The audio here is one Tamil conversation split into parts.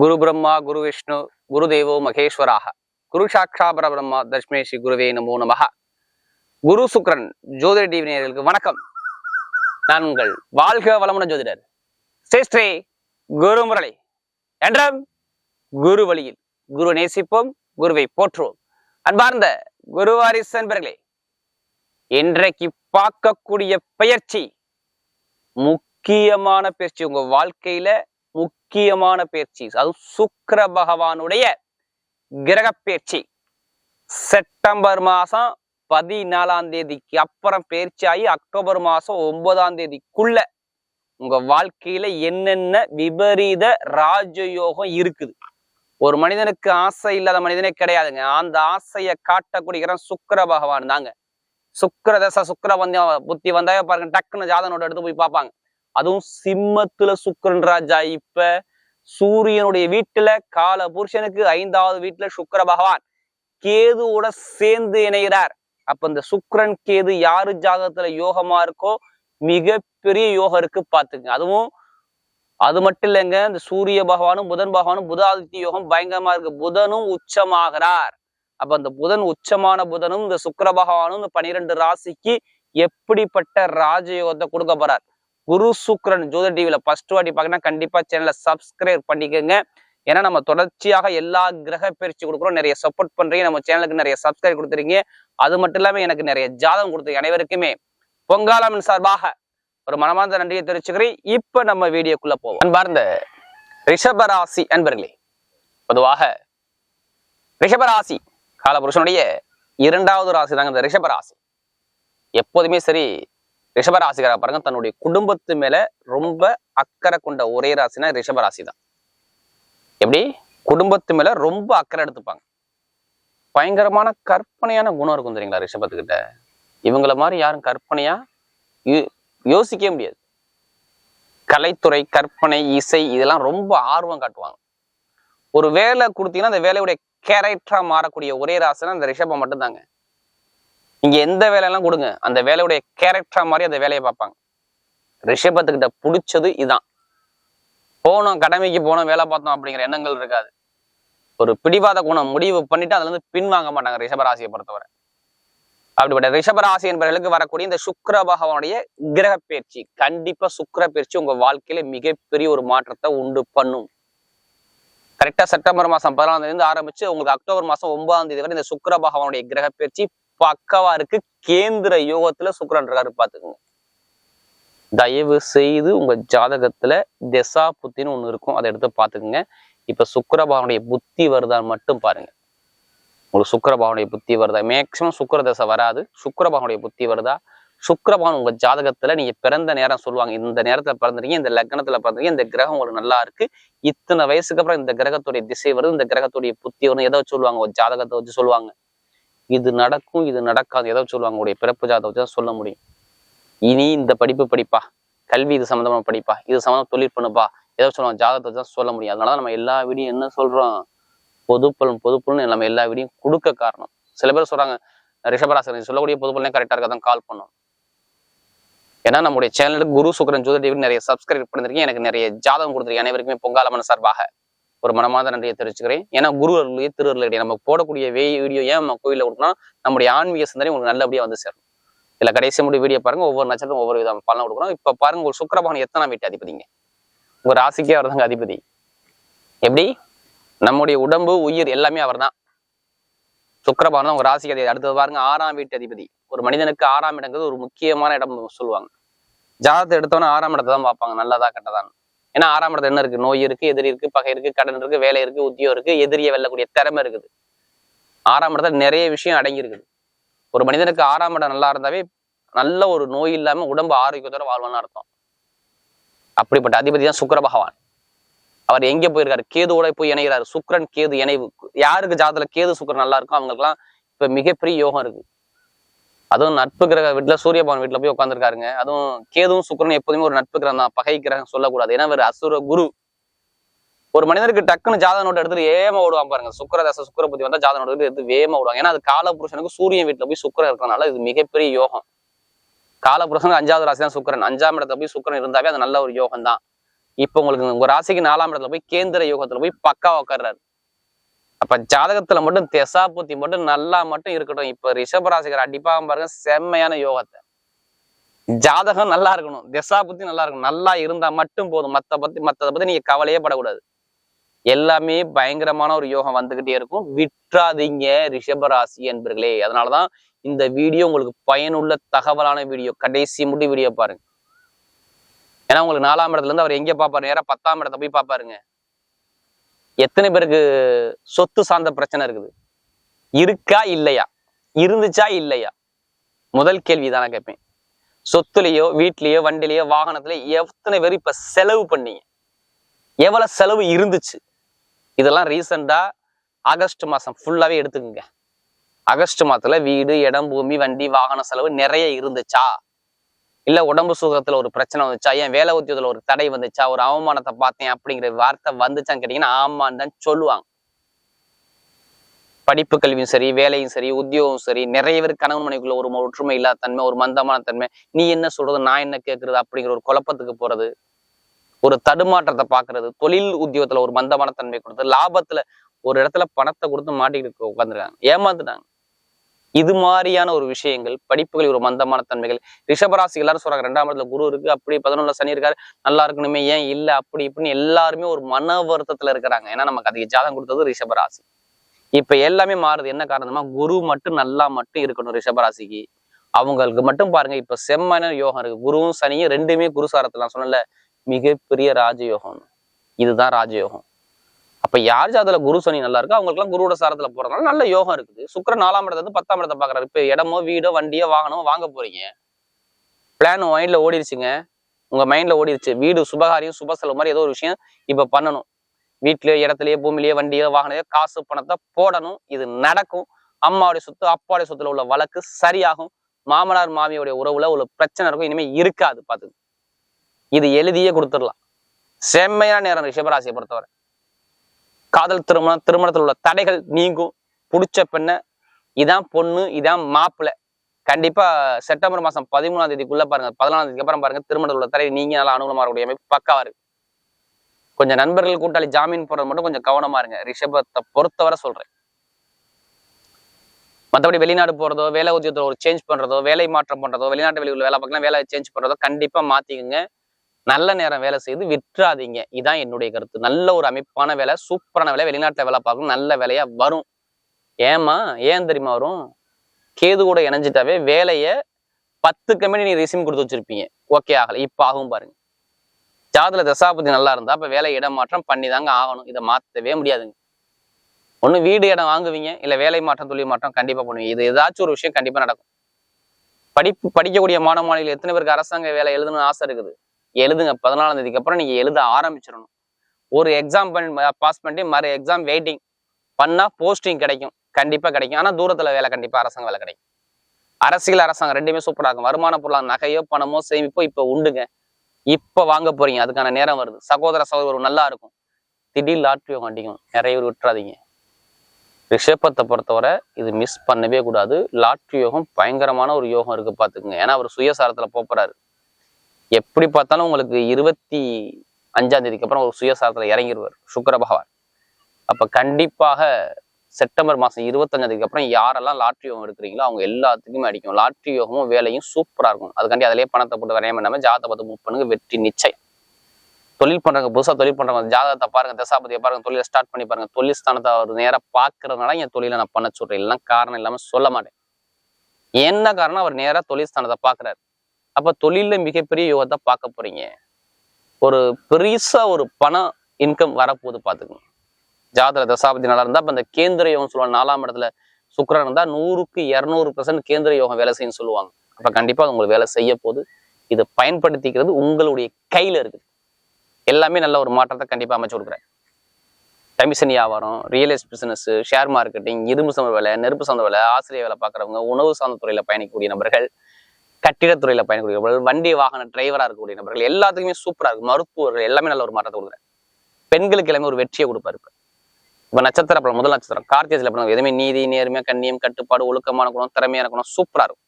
குரு பிரம்மா குரு விஷ்ணு குரு தேவோ மகேஸ்வராக குரு சாட்சா பரபிரம்மா தஷ்மே ஸ்ரீ குருவே நமோ நமக குரு சுக்ரன் ஜோதிட டிவி நேயர்களுக்கு வணக்கம். நான் உங்கள் வாழ்க வளமுன ஜோதிடர் ஸ்ரீ குரு முரளி என்றும் குரு வழியில் குரு நேசிப்போம் குருவை போற்றுவோம். அன்பார்ந்த குருவாரிஸ் என்பர்களே இன்றைக்கு பார்க்கக்கூடிய பயிற்சி முக்கியமான பயிற்சி உங்க வாழ்க்கையில முக்கியமான பயிற்சி அது சுக்கர பகவானுடைய கிரக பயிற்சி செப்டம்பர் மாசம் பதினாலாம் தேதிக்கு அப்புறம் பயிற்சி ஆகி அக்டோபர் மாசம் ஒன்பதாம் தேதிக்குள்ள உங்க வாழ்க்கையில என்னென்ன விபரீத ராஜயோகம் இருக்குது? ஒரு மனிதனுக்கு ஆசை இல்லாத மனிதனே கிடையாதுங்க. அந்த ஆசையை காட்டக்கூடிய சுக்கர பகவான் தாங்க. சுக்கர தசை சுக்கர வந்த புத்தி வந்தாவே பாருங்க டக்குன்னு ஜாதனோட எடுத்து போய் பார்ப்பாங்க. அதுவும் சிம்மத்துல சுக்கரன் ராஜா. இப்ப சூரியனுடைய வீட்டுல கால புருஷனுக்கு ஐந்தாவது வீட்டுல சுக்கர பகவான். கேதுவோட சேர்ந்து இணைகிறார். அப்ப இந்த சுக்கரன் கேது யாரு ஜாதகத்துல யோகமா இருக்கோ மிகப்பெரிய யோகம் இருக்கு பாத்துங்க அதுவும் அது மட்டும் இல்லைங்க இந்த சூரிய பகவானும் புதன் பகவானும் புதாதித்ய யோகம் பயங்கரமா இருக்கு. புதனும் உச்சமாகிறார். அப்ப அந்த புதன் உச்சமான புதனும் இந்த சுக்கர பகவானும் இந்த பனிரெண்டு ராசிக்கு எப்படிப்பட்ட ராஜயோகத்தை கொடுக்க போறார்? குரு சுக்ரன் ஜோத டிவில ஃபர்ஸ்ட் வாட்டி பார்க்கணும் கண்டிப்பா சேனலை சப்ஸ்கிரைப் பண்ணிக்கோங்க. ஏன்னா நம்ம தொடர்ச்சியாக எல்லா கிரக பயிற்சி கொடுக்குறோம். நிறைய சப்போர்ட் பண்றீங்க. நம்ம சேனலுக்கு நிறைய சப்ஸ்கிரைப் கொடுத்துறீங்க அது மட்டும் இல்லாம எனக்கு நிறைய ஜாதகம் கொடுத்துருங்க அனைவருக்குமே. பொங்காலமின் சார்பாக ஒரு மனமார்ந்த நன்றியை தெரிவிச்சுக்கிறேன். இப்ப நம்ம வீடியோக்குள்ள போவோம். அன்பார்ந்த ரிஷபராசி அன்பர்களே பொதுவாக ரிஷபராசி காலபுருஷனுடைய இரண்டாவது ராசி தாங்க இந்த ரிஷபராசி. எப்போதுமே சரி ரிஷபராசிக்கார பாருங்க தன்னுடைய குடும்பத்து மேல ரொம்ப அக்கறை கொண்ட ஒரே ராசினா ரிஷபராசி தான் எப்படி? குடும்பத்து மேல ரொம்ப அக்கறை எடுத்துப்பாங்க. பயங்கரமான கற்பனையான குணம் இருக்கும் தெரியுங்களா ரிஷபத்துக்கிட்ட? இவங்கள மாதிரி யாரும் கற்பனையா யோசிக்கவே முடியாது. கலைத்துறை கற்பனை இசை இதெல்லாம் ரொம்ப ஆர்வம் காட்டுவாங்க. ஒரு வேலை கொடுத்தீங்கன்னா அந்த வேலையுடைய கேரக்டரா மாறக்கூடிய ஒரே ராசினா அந்த ரிஷபம் மட்டும்தாங்க. நீங்க எந்த வேலையெல்லாம் கொடுங்க அந்த வேலையுடைய கேரக்டரா மாதிரி அந்த வேலையை பார்ப்பாங்க. ரிஷபத்துக்கிட்ட பிடிச்சது இதான். போனோம் கடமைக்கு போனோம் வேலை பார்த்தோம் அப்படிங்கிற எண்ணங்கள் இருக்காது. ஒரு பிடிவாத குணம் முடிவு பண்ணிட்டு அதுல இருந்து பின்வாங்க மாட்டாங்க ரிஷபராசியை பொறுத்தவரை. அப்படிப்பட்ட ரிஷபராசி என்பவர்களுக்கு வரக்கூடிய இந்த சுக்கர பகவானுடைய கிரக பயிற்சி கண்டிப்பா சுக்கர பயிற்சி உங்க வாழ்க்கையில மிகப்பெரிய ஒரு மாற்றத்தை உண்டு பண்ணும். கரெக்டா செப்டம்பர் மாசம் பதினாலாம் தேதி ஆரம்பிச்சு உங்களுக்கு அக்டோபர் மாசம் ஒன்பதாம் தேதி வரை இந்த சுக்கர பகவானுடைய கிரக பயிற்சி பக்கவா இருக்கு கேந்திர யோகத்துல சுக்கரன் இருக்காரு பாத்துக்கோங்க தயவு செய்து உங்க ஜாதகத்துல திசா புத்தின்னு ஒண்ணு இருக்கும். அதை எடுத்து பாத்துக்கோங்க இப்ப சுக்கரபாவனுடைய புத்தி வருதான்னு மட்டும் பாருங்க. உங்களுக்கு சுக்கரபாவனுடைய புத்தி வருதா? மேக்சிமம் சுக்கர தசை வராது. சுக்கரபாவனுடைய புத்தி வருதா? சுக்கரபான் உங்க ஜாதகத்துல நீங்க பிறந்த நேரம் சொல்லுவாங்க. இந்த நேரத்துல பிறந்திருக்கீங்க இந்த லக்னத்துல பிறந்திருக்கீங்க இந்த கிரகம் உங்களுக்கு நல்லா இருக்கு. இத்தனை வயசுக்கு அப்புறம் இந்த கிரகத்துடைய திசை வருது. இந்த கிரகத்துடைய புத்தி வரும் ஏதோ சொல்லுவாங்க? ஒரு ஜாதகத்தை வச்சு சொல்லுவாங்க. இது நடக்கும் இது நடக்காது. எதை சொல்லுவாங்க உங்களுடைய பிறப்பு ஜாதகத்தை வச்சு தான் சொல்ல முடியும். இனி இந்த படிப்பு படிப்பா. கல்வி இது சம்மந்தமாக படிப்பா. இது சம்மந்தம் தொழில் பண்ணுப்பா. எதை சொல்லுவாங்க ஜாதகத்தை வச்சு தான் சொல்ல முடியும். அதனால நம்ம எல்லா வீடியும் என்ன சொல்றோம்? பொதுப்பலன் பொதுப்பலன் நம்ம எல்லா வீடியும் கொடுக்க காரணம். சில பேர் சொல்றாங்க ரிஷபராசன் சொல்லக்கூடிய பொதுப்பலனே கரெக்டாக இருக்க? தான் கால் பண்ணும். ஏன்னா நம்முடைய சேனலுக்கு குரு சுக்கரன் ஜோதி டிவி நிறைய சப்ஸ்கிரைப் பண்ணிருக்கீங்க. எனக்கு நிறைய ஜாதகம் கொடுத்துருக்கீங்க. அனைவருக்குமே பொங்காலமன சார்பாக ஒரு மனமாத நன்றியை தெரிவிச்சுக்கிறேன். ஏன்னா குரு அருளையே திருவருளையே நம்ம போடக்கூடிய வே வீடியோ ஏன் நம்ம கோயிலில் கொடுக்கணும் நம்முடைய ஆன்மீக சிந்தனை உங்களுக்கு நல்லபடியா வந்து சேரும். இதில் கடைசி முடி வீடியோ பாருங்க. ஒவ்வொரு நட்சத்திரம் ஒவ்வொரு விதம் பலன் கொடுக்குறோம். இப்போ பாருங்க ஒரு சுக்கரபகன் எத்தனை வீட்டு அதிபதிங்க? உங்க ராசிக்கே அவர் அதிபதி. எப்படி? நம்முடைய உடம்பு உயிர் எல்லாமே அவர்தான். சுக்கரபகன் தான் உங்க ராசிக்கு அதிபதி. அடுத்தது பாருங்க ஆறாம் வீட்டு அதிபதி. ஒரு மனிதனுக்கு ஆறாம் இடங்கிறது ஒரு முக்கியமான இடம் சொல்லுவாங்க. ஜாதகத்தை எடுத்தோன்னே ஆறாம் இடத்தை தான் பார்ப்பாங்க. நல்லதா கெட்டதான் ஏன்னா ஆறாம் இடத்துல என்ன இருக்கு? நோய் இருக்கு எதிரி இருக்கு பகை இருக்கு கடன் இருக்கு வேலை இருக்கு உத்தியோகம் இருக்கு எதிரியை வெல்லக்கூடிய திறமை இருக்குது. ஆறாம் இடத்துல நிறைய விஷயம் அடங்கி இருக்குது ஒரு மனிதனுக்கு ஆறாம் இடம் நல்லா இருந்தாவே நல்ல ஒரு நோய் இல்லாம உடம்பு ஆரோக்கியத்தோட வாழ்வான்னு அர்த்தம். அப்படிப்பட்ட அதிபதி தான் சுக்கர பகவான். அவர் எங்க போயிருக்காரு? கேதுவோட போய் இணைகிறாரு. சுக்ரன் கேது இணைவு. யாருக்கு ஜாதத்துல கேது சுக்கரன் நல்லா இருக்கும் அவங்களுக்குலாம் இப்ப மிகப்பெரிய யோகம் இருக்கு. அதுவும் நட்பு கிரக வீட்டுல சூரிய பகவான் போய் உட்காந்துருக்காருங்க அதுவும் கேதுவும் சுக்கரனும் எப்போதுமே ஒரு நட்பு கிரகம் தான். பகை கிரகம் சொல்லக்கூடாது. ஏன்னா அவர் அசுர குரு. ஒரு மனிதருக்கு டக்குன்னு ஜாத நோட்டு எடுத்துட்டு ஏமா ஓடுவான் பாருங்க. சுக்கிர தசை சுக்கிர புத்தி வந்தா ஜாத நோட்டு எடுத்து வேமா ஓடுவாங்க. ஏன்னா அது காலபுருஷனுக்கு சூரியன் வீட்டுல போய் சுக்கரன் இருக்கிறனால இது மிகப்பெரிய யோகம். காலபுருஷனுக்கு அஞ்சாவது ராசி தான் சுக்கரன். அஞ்சாம் இடத்துல போய் சுக்கிரன் இருந்தாவே அது நல்ல ஒரு யோகம் தான் இப்ப உங்களுக்கு உங்க ராசிக்கு நாலாம் இடத்துல போய் கேந்திர யோகத்துல போய் பக்கா உட்கார்றாரு. அப்ப ஜாதகத்துல மட்டும் திசா புத்தி மட்டும் நல்லா மட்டும் இருக்கட்டும். இப்ப ரிஷபராசிகர் அடிப்பாக பாருங்க செம்மையான யோகத்தை. ஜாதகம் நல்லா இருக்கணும். திசா புத்தி நல்லா இருக்கணும். நல்லா இருந்தா மட்டும் போதும். மத்த பத்தி மத்ததை பத்தி நீங்க கவலையே படக்கூடாது. எல்லாமே பயங்கரமான ஒரு யோகம் வந்துகிட்டே இருக்கும். விட்டுறாதீங்க ரிஷபராசி என்பர்களே. அதனாலதான் இந்த வீடியோ உங்களுக்கு பயனுள்ள தகவலான வீடியோ கடைசி முடி வீடியோ பாருங்க. ஏன்னா உங்களுக்கு நாலாம் இடத்துல இருந்து அவர் எங்க பாப்பாரு? நேரம் பத்தாம் இடத்த போய் பாப்பாருங்க. எத்தனை பேருக்கு சொத்து சார்ந்த பிரச்சனை இருக்குது? இருக்கா இல்லையா? இருந்துச்சா இல்லையா? முதல் கேள்வி தானே கேட்பேன். சொத்துலயோ வீட்லேயோ வண்டிலேயோ வாகனத்திலயோ எத்தனை பேர் இப்ப செலவு பண்ணீங்க? எவ்வளவு செலவு இருந்துச்சு? இதெல்லாம் ரீசெண்டா ஆகஸ்ட் மாதம் ஃபுல்லாவே எடுத்துக்கோங்க. ஆகஸ்ட் மாதத்துல வீடு இடம் பூமி வண்டி வாகன செலவு நிறைய இருந்துச்சா? இல்ல உடம்பு சுகத்துல ஒரு பிரச்சனை வந்துச்சா? ஏன் வேலை உத்தியோகத்துல ஒரு தடை வந்துச்சா? ஒரு அவமானத்தை பார்த்தேன் அப்படிங்கிற வார்த்தை வந்துச்சான்னு கேட்டீங்கன்னா ஆமான்னு தான் சொல்லுவாங்க. படிப்பு கல்வியும் சரி வேலையும் சரி உத்தியோகம் சரி நிறைய பேர் கணவன் மனைவிக்குள்ள ஒரு ஒற்றுமை இல்லாத தன்மை ஒரு மந்தமான தன்மை. நீ என்ன சொல்றது நான் என்ன கேட்கறது அப்படிங்கிற ஒரு குழப்பத்துக்கு போறது. ஒரு தடுமாற்றத்தை பாக்குறது தொழில் உத்தியோகத்துல ஒரு மந்தமான தன்மை கொடுத்து லாபத்துல ஒரு இடத்துல பணத்தை கொடுத்து மாட்டிக்கிட்டு உட்காந்துருக்காங்க ஏமாந்துட்டாங்க. இது மாதிரியான ஒரு விஷயங்கள் படிப்புகள் ஒரு மந்தமான தன்மைகள். ரிஷபராசி எல்லாரும் சொல்றாங்க ரெண்டாம் இடத்துல குரு இருக்கு அப்படி பதினொன்றுல சனி இருக்காரு நல்லா இருக்கணுமே ஏன் இல்லை அப்படி இப்படின்னு எல்லாருமே ஒரு மன வருத்தத்துல இருக்கிறாங்க. ஏன்னா நமக்கு அதிக ஜாதகம் கொடுத்தது ரிஷபராசி. இப்ப எல்லாமே மாறுது. என்ன காரணமா குரு மட்டும் நல்லா மட்டும் இருக்கணும் ரிஷபராசிக்கு. அவங்களுக்கு மட்டும் பாருங்க இப்ப செம்மன யோகம் இருக்கு. குருவும் சனியும் ரெண்டுமே குருசாரத்துல நான் சொன்னல மிகப்பெரிய ராஜயோகம் இதுதான் ராஜயோகம். அப்ப யார் ஜாதத்துல குரு சனி நல்லா இருக்கோ அவங்களுக்குலாம் குருவோட சாரத்துல போறதுனால நல்ல யோகம் இருக்குது. சுக்கரன் நாலாம் இடத்துல இருந்து பத்தாம் இடத்தை பாக்குறாரு. இப்ப இடமோ வீடோ வண்டியோ வாகனமோ வாங்க போறீங்க. பிளான் மைண்ட்ல ஓடிடுச்சுங்க உங்க மைண்ட்ல ஓடிடுச்சு வீடு சுபகாரியம் சுப செலவு மாதிரி ஏதோ ஒரு விஷயம் இப்ப பண்ணணும். வீட்லயோ இடத்துலயோ பூமியிலயோ வண்டியோ வாகனையோ காசு பணத்தை போடணும். இது நடக்கும். அம்மாவுடைய சொத்து அப்பாவுடைய சொத்துல உள்ள வழக்கு சரியாகும். மாமனார் மாமியோடைய உறவுல உள்ள பிரச்சனை இருக்கும். இனிமே இருக்காது பாத்துக்கு இது எழுதியே கொடுத்துடலாம். செம்மையான நேரம் ரிஷபராசியை பொறுத்தவரை. காதல் திருமணம் திருமணத்தில் உள்ள தடைகள் நீங்கும். பிடிச்ச பெண்ணை இதான் பொண்ணு இதான் மாப்பிள்ளை. கண்டிப்பா செப்டம்பர் மாசம் பதிமூணாம் தேதிக்குள்ள பாருங்க பதினாலாம் தேதிக்கு அப்புறம் பாருங்க திருமணத்தில் உள்ள தடை நீங்க நல்லா அனுகூலமா இருக்கக்கூடிய அமைப்பு பக்காவா இருக்கு. கொஞ்சம் நண்பர்கள் கூட்டாளி ஜாமீன் போடுறது மட்டும் கொஞ்சம் கவனமா இருங்க. ரிஷபத்தை பொறுத்தவரை சொல்றேன். மற்றபடி வெளிநாடு போறதோ வேலை உத்தியத்தில் ஒரு சேஞ்ச் பண்றதோ வேலை மாற்றம் பண்றதோ வெளிநாட்டு வெளியூர்ல வேலை பார்க்கலாம் வேலை சேஞ்ச் பண்றதோ கண்டிப்பா மாத்திக்கோங்க. நல்ல நேரம் வேலை செய்து விட்டுறாதீங்க இதான் என்னுடைய கருத்து. நல்ல ஒரு அமைப்பான வேலை சூப்பரான வேலை வெளிநாட்டுல வேலை பார்க்கணும் நல்ல வேலையா வரும். ஏமா ஏன் தெரியுமா வரும்? கேது கூட இணைஞ்சிட்டாவே வேலையை பத்து கம்பெனி நீ ரிசீம் கொடுத்து வச்சிருப்பீங்க. ஓகே ஆகல. இப்ப ஆகும் பாருங்க. ஜாதல தசாபதி நல்லா இருந்தா அப்ப வேலை இடம் மாற்றம் பண்ணி தாங்க ஆகணும். இதை மாத்தவே முடியாதுங்க. ஒண்ணு வீடு இடம் வாங்குவீங்க இல்ல வேலை மாற்றம் தொழில் மாற்றம் கண்டிப்பா பண்ணுவீங்க. இது ஏதாச்சும் ஒரு விஷயம் கண்டிப்பா நடக்கும். படிப்பு படிக்கக்கூடிய மாணவ மாணவிகள் எத்தனை பேருக்கு அரசாங்க வேலை எழுதணும்னு ஆசை இருக்குது? எழுதுங்க. பதினாலாம் தேதிக்கு அப்புறம் நீங்க எழுத ஆரம்பிச்சிடணும். ஒரு எக்ஸாம் பண்ணி பாஸ் பண்ணி மறு எக்ஸாம் வெயிட்டிங் பண்ணா போஸ்டிங் கிடைக்கும். கண்டிப்பா கிடைக்கும். ஆனா தூரத்துல வேலை கண்டிப்பா அரசாங்க வேலை கிடைக்கும். அரசியல் அரசாங்கம் ரெண்டுமே சூப்பரா இருக்கும். வருமான பொருளாக நகையோ பணமோ சேமிப்போ இப்போ உண்டுங்க. இப்ப வாங்க போறீங்க. அதுக்கான நேரம் வருது. சகோதர சகோதரர் நல்லா இருக்கும். திடீர் லாட்ரி அடிக்கும் நிறைய பேர் விட்டுறாதீங்க. ரிஷபத்தை பொறுத்தவரை இது மிஸ் பண்ணவே கூடாது. லாட்ரி யோகம் பயங்கரமான ஒரு யோகம் இருக்கு பாத்துக்குங்க. ஏன்னா அவர் சுயசாரத்துல போறாரு. எப்படி பார்த்தாலும் உங்களுக்கு இருபத்தி அஞ்சாம் தேதிக்கு அப்புறம் ஒரு சுயசாரத்தில் இறங்கிடுவார் சுக்கர பகவான். அப்போ கண்டிப்பாக செப்டம்பர் மாதம் இருபத்தஞ்சாந்தேதிக்கு அப்புறம் யாரெல்லாம் லாட்ரி யோகம் எடுக்கிறீங்களோ அவங்க எல்லாத்துக்குமே அடிக்கும். லாட்ரி யோகமும் வேலையும் சூப்பராக இருக்கும் அதுக்காண்டி அதிலே பணத்தை போட்டு வரையாம பண்ணாம ஜாதகத்தை பார்த்து மூவ் பண்ணுங்க வெற்றி நிச்சயம். தொழில் பண்ணுறவங்க புதுசாக தொழில் பண்ணுறவங்க ஜாதகத்தை பாருங்க தசாபதியை பாருங்க தொழிலை ஸ்டார்ட் பண்ணி பாருங்க. தொழில் ஸ்தானத்தை அவர் நேராக பார்க்கறதுனால என் தொழிலை நான் பண்ண சொல்கிறேன் இல்லைன்னா காரணம் இல்லாமல் சொல்ல மாட்டேன். என்ன காரணம்? அவர் நேராக தொழில் ஸ்தானத்தை பார்க்குறாரு. அப்ப தொழிலில் மிகப்பெரிய யோகத்தை பார்க்க போறீங்க. ஒரு பெருசா ஒரு பணம் இன்கம் வரப்போகுது பார்த்துக்கணும் ஜாதக தசாபதி நல்லா இருந்தா அப்ப இந்த கேந்திர யோகம் சொல்லுவாங்க. நாலாம் இடத்துல சுக்கரன் இருந்தா நூறுக்கு இருநூறு பெர்சன்ட் கேந்திர யோகம் வேலை செய்யும் சொல்லுவாங்க. அப்ப கண்டிப்பா அது உங்களுக்கு வேலை செய்ய போகுது. இதை பயன்படுத்திக்கிறது உங்களுடைய கையில இருக்குது. எல்லாமே நல்ல ஒரு மாற்றத்தை கண்டிப்பா அமைச்சு கொடுக்குறேன். கமிஷன் வியாபாரம் real estate business share marketing இரும்பு சம வேலை நெருப்பு சார்ந்த வேலை ஆசிரியர் வேலை பார்க்குறவங்க உணவு சார்ந்த துறையில பயணிக்கக்கூடிய நபர்கள் கட்டிடத்துறையில பயணிக்கக்கூடிய நபர்கள் வண்டி வாகன டிரைவரா இருக்கக்கூடிய நபர்கள் எல்லாத்துக்குமே சூப்பரா இருக்கு. மருத்துவர்கள் எல்லாமே நல்ல ஒரு மாற்றத்தை கொடுக்குறேன் பெண்களுக்கு எல்லாமே ஒரு வெற்றியை கொடுப்பாரு இப்ப. நட்சத்திர படம் முதல் நட்சத்திரம். கார்த்திகை படம் எதுவுமே நீதி நேர்மையா கண்ணியம் கட்டுப்பாடு ஒழுக்கமான குணம் திறமையான குணம் சூப்பரா இருக்கும்.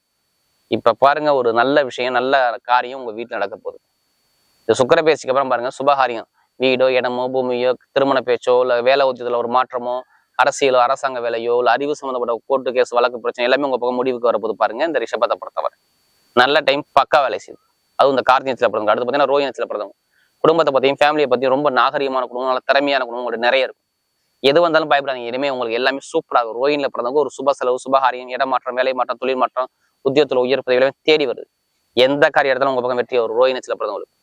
இப்ப பாருங்க ஒரு நல்ல விஷயம் நல்ல காரியம் உங்க வீட்டில் நடக்க போகுது. இந்த சுக்கர பேச்சுக்கு அப்புறம் பாருங்க சுபகாரியம். வீடோ இடமோ பூமியோ திருமண பேச்சோ இல்ல வேலை உத்தியத்துல ஒரு மாற்றமோ அரசியலோ அரசாங்க வேலையோ இல்ல அறிவு சம்மந்தப்பட்ட கோர்ட்டு கேஸ் வழக்கு பிரச்சனை எல்லாமே உங்க பக்கம் முடிவுக்கு வரப்போது பாருங்க இந்த ரிஷபத்தை பொறுத்தவரை. நல்ல டைம் பக்கா வேலை செய்யுது. அதுவும் இந்த கார்த்திகத்தில் பிறந்தவங்க. அடுத்து பார்த்தீங்கன்னா ரோஹினத்தில் பிறந்தவங்க. குடும்பத்தை பத்தியும் ஃபேமிலியை பற்றியும் ரொம்ப நாகரிகமான குடும்பம் நல்ல திறமையான குடும்பம் உங்களுக்கு நிறைய இருக்கும். எது வந்தாலும் பயப்படாதீங்க. இனிமே உங்களுக்கு எல்லாமே சூப்பராக இருக்கும். ரோஹினில் பிறந்தவங்க ஒரு சுப செலவு சுபகாரியம் இடமாற்றம் வேலை மாற்றம் தொழில் மாற்றம் உத்தியோகத்தில் உயர் பதவி எல்லாமே தேடி வருது. எந்த காரிய இடத்துல உங்க பக்கம் வெற்றி வரும்? ரோஹினத்தில் பிறந்தவங்களுக்கு.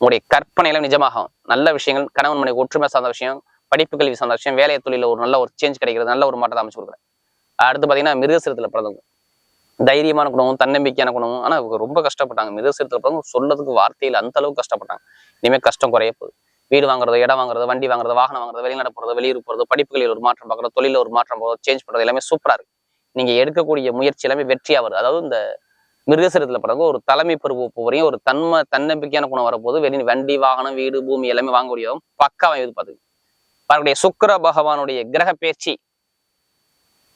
உங்களுடைய கற்பனையில நிஜமாகும். நல்ல விஷயங்கள் கணவன் மனைவி ஒற்றுமை சார்ந்த விஷயம் படிப்பு கல்வி சார்ந்த விஷயம் வேலை தொழில ஒரு நல்ல ஒரு சேஞ்ச் கிடைக்கிறது நல்ல ஒரு மாற்றத்தை அமைச்சு கொடுக்குறேன் அடுத்து பாத்தீங்கன்னா மிருகசிரத்தில் பிறந்தவங்க. தைரியமான குணம் தன்னம்பிக்கையான குணம் ஆனா இவங்க ரொம்ப கஷ்டப்பட்டாங்க. மிருகசிரத்துல சொல்றதுக்கு வார்த்தையில் அந்த அளவுக்கு கஷ்டப்பட்டாங்க. இனிமே கஷ்டம் குறைய போகுது. வீடு வாங்குறது இடம் வாங்குறது வண்டி வாங்குறது வாகனம் வாங்குறது வெளிநாடு போகிறது வெளியூர் போகிறது படிப்புகளில் ஒரு மாற்றம் பார்க்குறது தொழில ஒரு மாற்றம் போகிறது சேஞ்ச் பண்றது எல்லாமே சூப்பராக இருக்கு. நீங்க எடுக்கக்கூடிய முயற்சி எல்லாமே வெற்றியாக வருது. அதாவது இந்த மிருகசரத்துல பிறகு ஒரு தலைமை பருவ வரையும் ஒரு தன்மை தன்னம்பிக்கையான குணம் வரப்போது வெளி வண்டி வாகனம் வீடு பூமி எல்லாமே வாங்கக்கூடிய முடியும் பக்காவா எதிர்பார்த்து பாருடைய சுக்கிர பகவானுடைய கிரக பேச்சு